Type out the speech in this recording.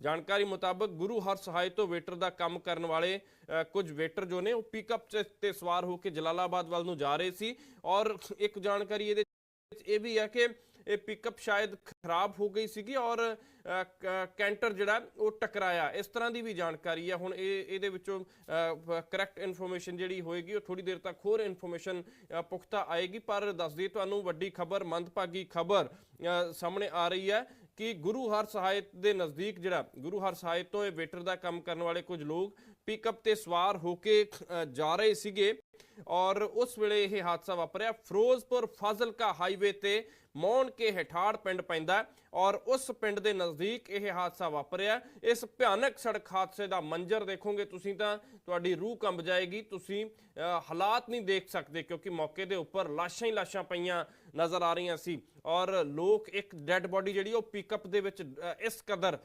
ਜਾਣਕਾਰੀ ਮੁਤਾਬਕ ਗੁਰੂ ਹਰ ਸਹਾਇ ਤੋਂ ਵੇਟਰ ਦਾ ਕੰਮ ਕਰਨ ਵਾਲੇ ਕੁਝ ਵੇਟਰ ਜੋ ਨੇ, ਉਹ ਪਿਕਅਪ ਤੇ ਸਵਾਰ ਹੋ ਕੇ ਜਲਾਲਾਬਾਦ ਵੱਲ ਨੂੰ ਜਾ ਰਹੇ ਸੀ। ਔਰ ਇੱਕ ਜਾਣਕਾਰੀ ਇਹਦੇ ਵਿੱਚ ਇਹ ਵੀ ਹੈ ਕਿ ਇਹ ਪਿਕਅਪ ਸ਼ਾਇਦ ਖਰਾਬ ਹੋ ਗਈ ਸੀਗੀ ਔਰ ਕੈਂਟਰ ਜਿਹੜਾ, ਉਹ ਟਕਰਾਇਆ। ਇਸ ਤਰ੍ਹਾਂ ਦੀ ਵੀ ਜਾਣਕਾਰੀ ਹੈ। ਹੁਣ ਇਹ, ਇਹਦੇ ਵਿੱਚੋਂ ਕਰੈਕਟ ਇਨਫੋਰਮੇਸ਼ਨ ਜਿਹੜੀ ਹੋਏਗੀ, ਉਹ ਥੋੜੀ ਦੇਰ ਤੱਕ ਹੋਰ ਇਨਫੋਰਮੇਸ਼ਨ ਪੁਖਤਾ ਆਏਗੀ। ਪਰ ਦੱਸ ਦਈਏ, ਤੁਹਾਨੂੰ ਵੱਡੀ ਖਬਰ, ਮੰਦਭਾਗੀ ਖਬਰ ਸਾਹਮਣੇ ਆ ਰਹੀ ਹੈ। ਕਿ ਗੁਰੂ ਹਰ ਸਹਾਇਤ ਦੇ ਨਜ਼ਦੀਕ ਜਿਹੜਾ, ਗੁਰੂ ਹਰ ਸਹਾਇਤ ਤੋਂ ਇਹ ਵੇਟਰ ਦਾ ਕੰਮ ਕਰਨ ਵਾਲੇ ਕੁਝ ਲੋਕ ਪਿਕਅਪ ਤੇ ਸਵਾਰ ਹੋ ਕੇ ਜਾ ਰਹੇ ਸੀਗੇ। ਔਰ ਉਸ ਵੇਲੇ ਇਹ ਹਾਦਸਾ ਵਾਪਰਿਆ। ਫਿਰੋਜ਼ਪੁਰ ਫਾਜ਼ਿਲਕਾ ਹਾਈਵੇ ਤੇ ਮੌਣ ਕੇ ਹਠਾੜ ਪਿੰਡ ਪੈਂਦਾ ਔਰ ਉਸ ਪਿੰਡ ਦੇ ਨਜ਼ਦੀਕ ਇਹ ਹਾਦਸਾ ਵਾਪਰਿਆ। ਇਸ ਭਿਆਨਕ ਸੜਕ ਹਾਦਸੇ ਦਾ ਮੰਜ਼ਰ ਦੇਖੋਗੇ ਤੁਸੀਂ ਤਾਂ ਤੁਹਾਡੀ ਰੂਹ ਕੰਬ ਜਾਏਗੀ। ਤੁਸੀਂ ਅ, ਹਾਲਾਤ ਨਹੀਂ ਦੇਖ ਸਕਦੇ ਕਿਉਂਕਿ ਮੌਕੇ ਦੇ ਉੱਪਰ ਲਾਸ਼ਾਂ ਹੀ ਲਾਸ਼ਾਂ ਪਈਆਂ ਨਜ਼ਰ ਆ ਰਹੀਆਂ ਸੀ ਔਰ ਲੋਕ ਇੱਕ ਡੈੱਡ ਬੋਡੀ ਜਿਹੜੀ ਉਹ ਪਿਕਅਪ ਦੇ ਵਿੱਚ ਇਸ ਕਦਰ